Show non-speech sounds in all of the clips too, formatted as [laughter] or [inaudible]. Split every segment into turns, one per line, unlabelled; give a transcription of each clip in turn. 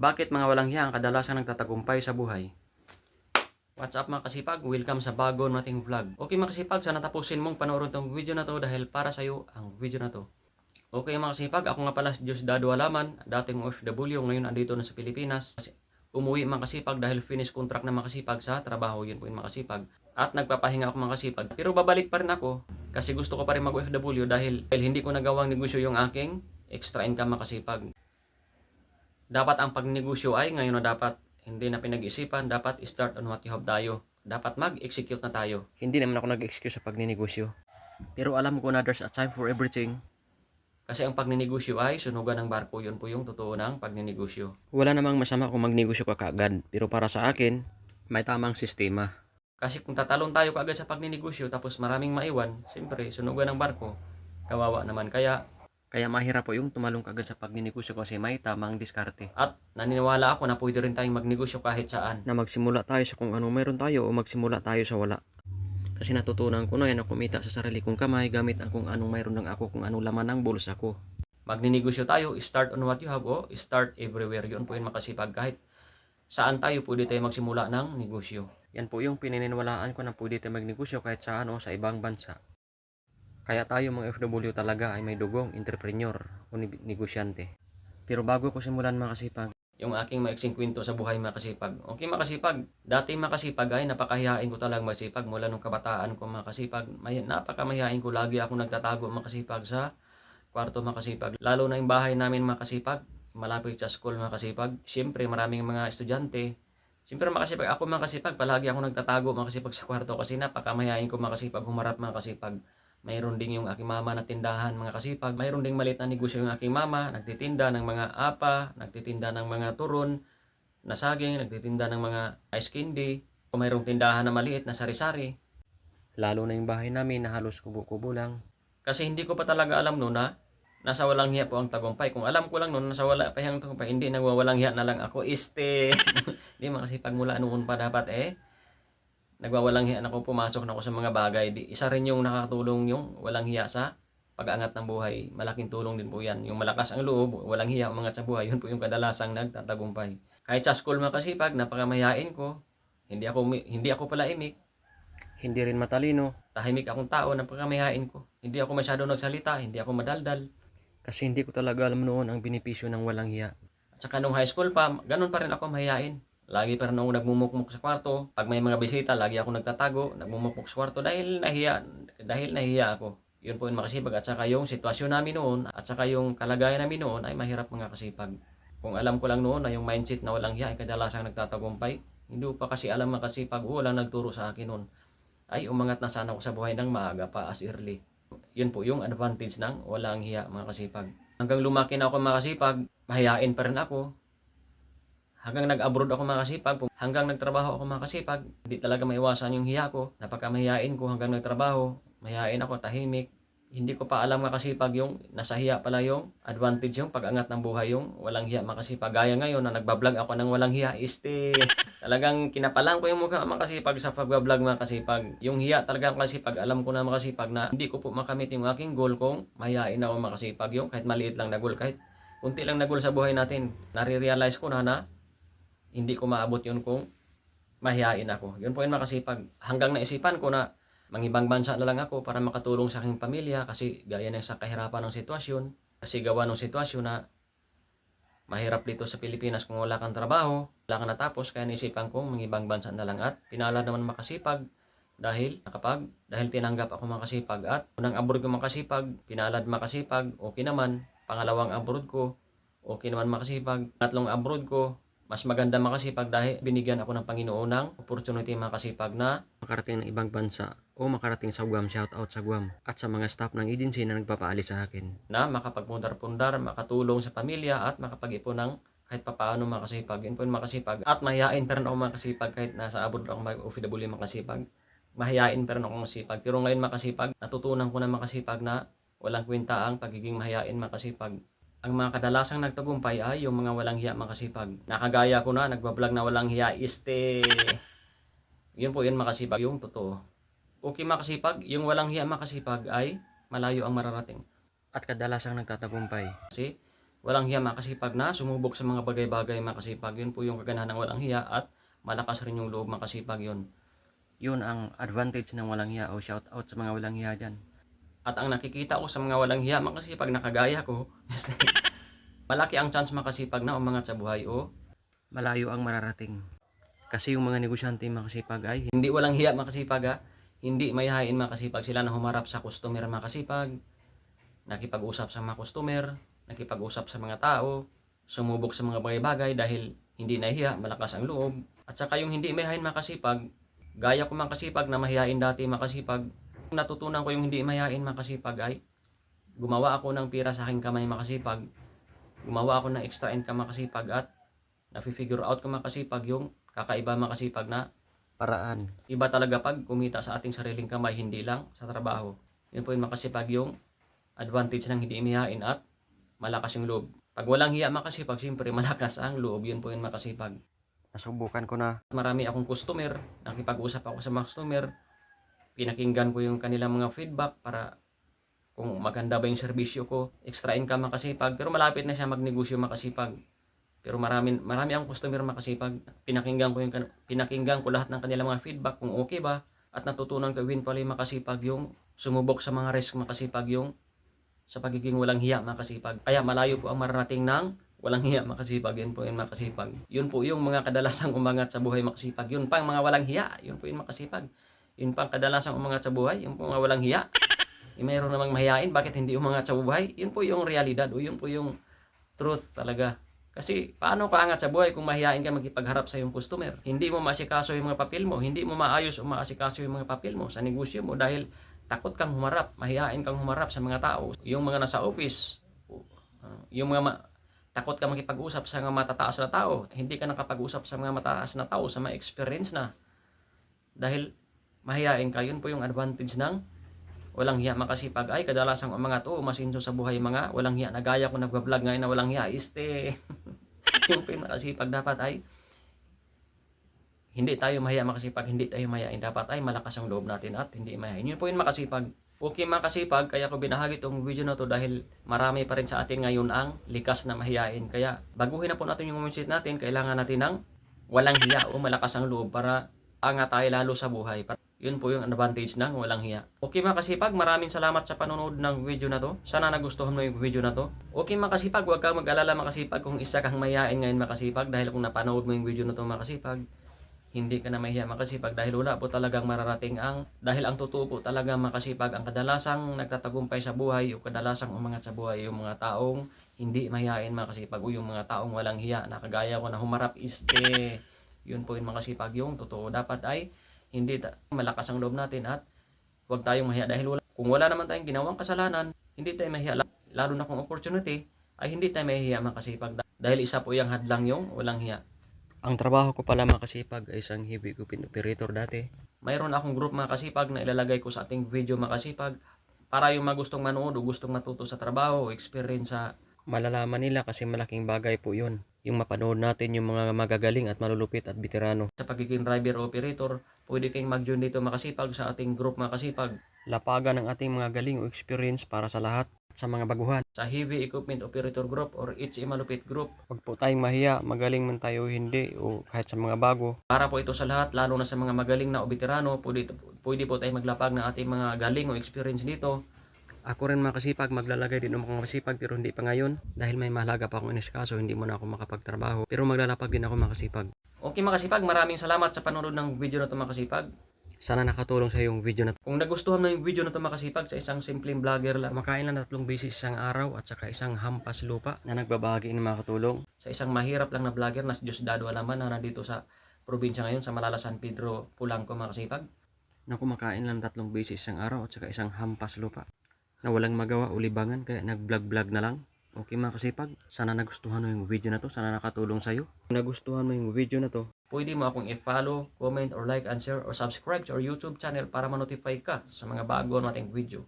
Bakit mga walang hiya ang kadalasan nagtatagumpay sa buhay? What's up mga kasipag? Welcome sa bago nating vlog. Okay mga kasipag, sana tapusin mong panoorin tong video na to dahil para sa'yo ang video na to. Okay mga kasipag, ako nga pala si Diosdado Alaman, dating OFW, ngayon andito na sa Pilipinas. Umuwi mga kasipag dahil finish contract na mga kasipag sa trabaho, yun po yung mga kasipag. At nagpapahinga ako mga kasipag. Pero babalik pa rin ako kasi gusto ko pa rin mag-OFW dahil, dahil hindi ko nagawang negosyo yung aking extra income mga kasipag. Dapat ang pagnegosyo ay ngayon na dapat hindi na pinag-isipan, dapat start on what you have tayo. Dapat mag-execute na tayo. Hindi naman ako nag-excuse sa pagninegosyo. Pero alam ko na there's a time for everything. Kasi ang pagninegosyo ay sunugan ng barko, yun po yung totoo ng pagninegosyo. Wala namang masama kung magnegosyo ka kaagad, pero para sa akin, may tamang sistema. Kasi kung tatalon tayo kaagad sa pagninegosyo tapos maraming maiwan, siyempre sunugan ng barko, kawawa naman. Kaya kaya mahirap po yung tumalong kagad sa pagninegosyo kasi may tamang diskarte. At naniniwala ako na pwede rin tayong magnegosyo kahit saan. Na magsimula tayo sa kung anong meron tayo o magsimula tayo sa wala. Kasi natutunan ko na yan na kumita sa sarili kong kamay gamit ang kung anong mayroon lang ako, kung anong laman ng bulsa ko. Magninegosyo tayo, start on what you have o start everywhere. Yun po yung makasipag kahit saan tayo pwede tayo magsimula ng negosyo. Yan po yung pininiwalaan ko na pwede tayo magnegosyo kahit saan o sa ibang bansa. Kaya tayo mga FW talaga ay may dugong entrepreneur o negosyante. Pero bago ko simulan mga kasipag, yung aking maiksing kwento sa buhay mga kasipag. Okay mga kasipag, dati mga kasipag ay napakahihain ko talagang masipag mula nung kabataan ko mga kasipag. May, napakamahihain ko lagi ako nagtatago mga kasipag sa kwarto mga kasipag. Lalo na yung bahay namin mga kasipag, malapit sa school mga kasipag. Siyempre maraming mga estudyante. Siyempre mga kasipag, ako mga kasipag, palagi ako nagtatago mga kasipag sa kwarto kasi napakamahihain ko mga kasipag humarap mga kasipag. Mayroon ding yung aking mama na tindahan mga kasipag. Mayroon ding maliit na negosyo yung aking mama. Nagtitinda ng mga apa, nagtitinda ng mga turon, na saging, nagtitinda ng mga ice candy. O mayroong tindahan na maliit na sari-sari. Lalo na yung bahay namin na halos kubo-kubo lang. Kasi hindi ko pa talaga alam noon na nasa walang hiya po ang tagumpay. Kung alam ko lang noon nasa wala pa yung tagumpay, hindi nagwawalang hiya na lang ako. Este, [laughs] hindi makasipag mula noon pa dapat eh nagwawalang hiya na ako pumasok na ako sa mga bagay. Di, isa rin yung nakakatulong yung walang hiya sa pag-angat ng buhay. Malaking tulong din po yan. Yung malakas ang loob, walang hiya umangat sa buhay, yun po yung kadalasang nagtatagumpay. Kahit sa school mga kasipag, napakamayain ko. Hindi ako, hindi ako pala imik. Hindi rin matalino. Tahimik akong tao, napakamayain ko. Hindi ako masyado nagsalita, hindi ako madaldal. Kasi hindi ko talaga alam noon ang benepisyo ng walang hiya. At saka nung high school pa, ganun pa rin ako mahihain. Lagi pa rin ako nagmumukmuk sa kwarto. Pag may mga bisita, lagi ako nagtatago, nagmumukmuk sa kwarto dahil nahiya, dahil nahiya ako. Yun po yung makasipag at saka yung sitwasyon namin noon at saka yung kalagayan namin noon ay mahirap mga kasipag. Kung alam ko lang noon na yung mindset na walang hiya ay kadalasang nagtatagumpay, hindi pa kasi alam mga kasipag o walang nagturo sa akin noon. Ay umangat na sana ako sa buhay ng maaga pa as early. Yun po yung advantage ng walang hiya mga kasipag. Hanggang lumaki na ako mga kasipag, mahihain pa rin ako, Hanggang nag-abroad ako mga kasipag, hanggang nagtrabaho ako mga kasipag, hindi talaga maiwasan yung hiya ko. Napakamahiyain ko hanggang nagtrabaho, mahihain ako, tahimik. Hindi ko pa alam mga kasipag yung nasa hiya pala yung advantage yung pag-angat ng buhay yung walang hiya mga kasipag. Gaya ngayon na nagbablog ako ng walang hiya, este, [laughs] talagang kinapalang ko yung mukha mga kasipag sa pagbablog mga kasipag. Yung hiya talaga mga kasipag, alam ko na mga kasipag na hindi ko po makamit yung aking goal kung mahihain ako mga kasipag yung kahit maliit lang na goal, kahit kunti lang na goal sa buhay natin. Nare-realize ko na na hindi ko maabot yun kung mahihain ako. Yun po yung makasipag. Hanggang naisipan ko na mangibang bansa na lang ako para makatulong sa aking pamilya kasi gaya ng sa kahirapan ng sitwasyon. Kasi gawa ng sitwasyon na mahirap dito sa Pilipinas kung wala kang trabaho, wala kang natapos, kaya naisipan kong mangibang bansa na lang at pinala naman makasipag dahil nakapag dahil tinanggap ako makasipag at unang abroad ko makasipag, pinalad makasipag, okay naman. Pangalawang abroad ko, okay naman makasipag. Tatlong abroad ko, mas maganda makasipag dahil binigyan ako ng Panginoon ng opportunity makasipag na makarating ng ibang bansa o makarating sa Guam, shout out sa Guam at sa mga staff ng agency na nagpapaalis sa akin na makapagpundar-pundar, makatulong sa pamilya at makapag-ipon ng kahit papaano makasipag. Yun po yung makasipag. At mahihain pa rin ako makasipag kahit nasa abroad ako mag-OFW makasipag. Mahihain pa rin ako makasipag. Pero ngayon makasipag, natutunan ko na makasipag na walang kwenta ang pagiging mahihain makasipag. Ang mga kadalasang nagtagumpay ay yung mga walang hiya makasipag. Nakagaya ko na, nagbablog na walang hiya, este. Yun po yun makasipag, yung totoo. Okay makasipag, yung walang hiya makasipag ay malayo ang mararating. At kadalasang nagtatagumpay. Kasi walang hiya makasipag na sumubok sa mga bagay-bagay makasipag. Yun po yung kaganahan ng walang hiya at malakas rin yung loob makasipag yun. Yun ang advantage ng walang hiya o shout out sa mga walang hiya dyan. At ang nakikita ko sa mga walang hiya makasipag na kagaya ko, [laughs] is like, malaki ang chance makasipag na umangat sa buhay o malayo ang mararating. Kasi yung mga negosyante makasipag ay hindi walang hiya makasipag ha. Hindi mayahain makasipag sila na humarap sa customer makasipag. Nakipag-usap sa mga customer, nakipag-usap sa mga tao, sumubok sa mga bagay-bagay dahil hindi nahiya, malakas ang loob. At saka yung hindi mayahain makasipag, gaya ko makasipag na mahihain dati makasipag, natutunan ko yung hindi mayahain makasipag ay gumawa ako ng pira sa aking kamay makasipag, gumawa ako ng extra income makasipag at nafi-figure out ko makasipag yung kakaiba makasipag na paraan. Iba talaga pag kumita sa ating sariling kamay, hindi lang sa trabaho. Yun po yung makasipag yung advantage ng hindi imihain at malakas yung loob. Pag walang hiya makasipag, siyempre [laughs] malakas ang loob. Yun po yung makasipag. Nasubukan ko na. Marami akong customer, nakipag-usap ako sa mga customer, pinakinggan ko yung kanilang mga feedback para kung maganda ba yung serbisyo ko, extra income makasipag, pero malapit na siya magnegosyo makasipag. Pero marami marami ang customer makasipag. Pinakinggan ko yung pinakinggan ko lahat ng kanilang mga feedback kung okay ba at natutunan ko win pala yung makasipag yung sumubok sa mga risk makasipag yung sa pagiging walang hiya makasipag. Kaya malayo po ang mararating ng walang hiya makasipag. Yun po yung makasipag. Yun po yung mga kadalasang umangat sa buhay makasipag. Yun pang mga walang hiya. Yun po yung makasipag. Yun pang kadalasang umangat sa buhay. Yung mga walang hiya. Eh, mayroon namang mahiyain. Bakit hindi umangat sa buhay? Yun po yung realidad o yun po yung truth talaga. Kasi paano ka angat sa buhay kung mahihain ka magkipagharap sa iyong customer? Hindi mo maasikaso yung mga papel mo, hindi mo maayos o maasikaso yung mga papel mo sa negosyo mo dahil takot kang humarap, mahihain kang humarap sa mga tao. Yung mga nasa office, yung mga ma- takot ka makipag-usap sa mga matataas na tao, hindi ka nakapag-usap sa mga mataas na tao, sa mga experience na. Dahil mahihain ka, yun po yung advantage ng walang hiya makasipag. Ay, kadalasang umangat, oh, masinso sa buhay mga walang hiya. Nagaya ko nagbablog ngayon na walang hiya. Este, [laughs] yung makasipag dapat ay hindi tayo mahiya makasipag, hindi tayo mahihain. Dapat ay malakas ang loob natin at hindi mahihain. Yun po yung makasipag. Okay makasipag, kaya ko binahagi itong video na to dahil marami pa rin sa atin ngayon ang likas na mahihain. Kaya baguhin na po natin yung mindset natin, kailangan natin ng walang hiya o malakas ang loob para angat tayo lalo sa buhay. Yun po yung advantage ng walang hiya. Okay mga kasipag, maraming salamat sa panonood ng video na to. Sana nagustuhan mo yung video na to. Okay mga kasipag, huwag kang mag-alala makasipag kung isa kang mayayain ngayon makasipag dahil kung napanood mo yung video na to makasipag, hindi ka na mahiya makasipag dahil wala po talagang mararating ang dahil ang totoo po talaga makasipag ang kadalasang nagtatagumpay sa buhay o kadalasang umangat sa buhay yung mga taong hindi mahihain makasipag o yung mga taong walang hiya na kagaya ko na humarap iste yun po yung makasipag yung totoo dapat ay hindi malakas ang loob natin at huwag tayong mahiya. Dahil wala kung wala naman tayong ginawang kasalanan hindi tayo mahiya. Lalo na kung opportunity ay hindi tayo mahiya makasipag dahil isa po yung hadlang yung walang hiya. Ang trabaho ko pala makasipag ay isang heavy equipment operator dati. Mayroon akong group makasipag na ilalagay ko sa ating video makasipag para yung mga gustong manood o gustong matuto sa trabaho o experience sa malalaman nila kasi malaking bagay po yun. Yung mapanood natin yung mga magagaling at malulupit at veterano. Sa pagiging driver operator, pwede kayong mag-join dito makasipag sa ating group makasipag. Lapagan ng ating mga galing o experience para sa lahat sa mga baguhan. Sa Heavy Equipment Operator Group or HE Malupit Group. Huwag po tayong mahiya, magaling man tayo o hindi o kahit sa mga bago. Para po ito sa lahat, lalo na sa mga magaling na o veterano, pwede, pwede po tayong maglapag ng ating mga galing o experience dito. Ako rin makasipag, maglalagay din ng mga masipag pero hindi pa ngayon. Dahil may mahalaga pa akong inisikaso, hindi mo na ako makapagtrabaho. Pero maglalapag din ako makasipag. Okay makasipag, maraming salamat sa panonood ng video na ito makasipag. Sana nakatulong sa yung video na to. Kung nagustuhan mo yung video na to makasipag sa isang simpleng vlogger lang, makain lang tatlong beses isang araw at saka isang hampas lupa na nagbabahagi ng makatulong. Sa isang mahirap lang na vlogger na si Diosdado Alaman na nandito sa probinsya ngayon sa Malala San Pedro, Pulangco makasipag. Na kumakain lang tatlong beses isang araw at saka isang hampas lupa na walang magawa o libangan kaya nag-vlog-vlog na lang. Okay mga kasipag, sana nagustuhan mo yung video na to, sana nakatulong sa'yo. Kung nagustuhan mo yung video na to, pwede mo akong i-follow, comment, or like and share, or subscribe to our YouTube channel para ma-notify ka sa mga bago nating video.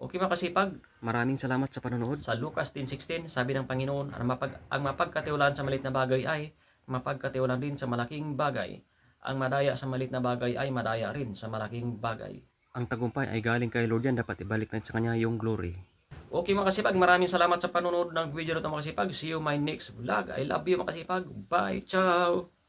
Okay mga kasipag, maraming salamat sa panonood. Sa Lucas 10.16, sabi ng Panginoon, ang, mapag, ang mapagkatiwalaan sa malit na bagay ay mapagkatiwalaan din sa malaking bagay. Ang madaya sa malit na bagay ay madaya rin sa malaking bagay. Ang tagumpay ay galing kay Lord yan, dapat ibalik natin sa Kanya yung glory. Okay mga kasipag, maraming salamat sa panonood ng video na ito mga kasipag. See you my next vlog. I love you mga kasipag. Bye, ciao!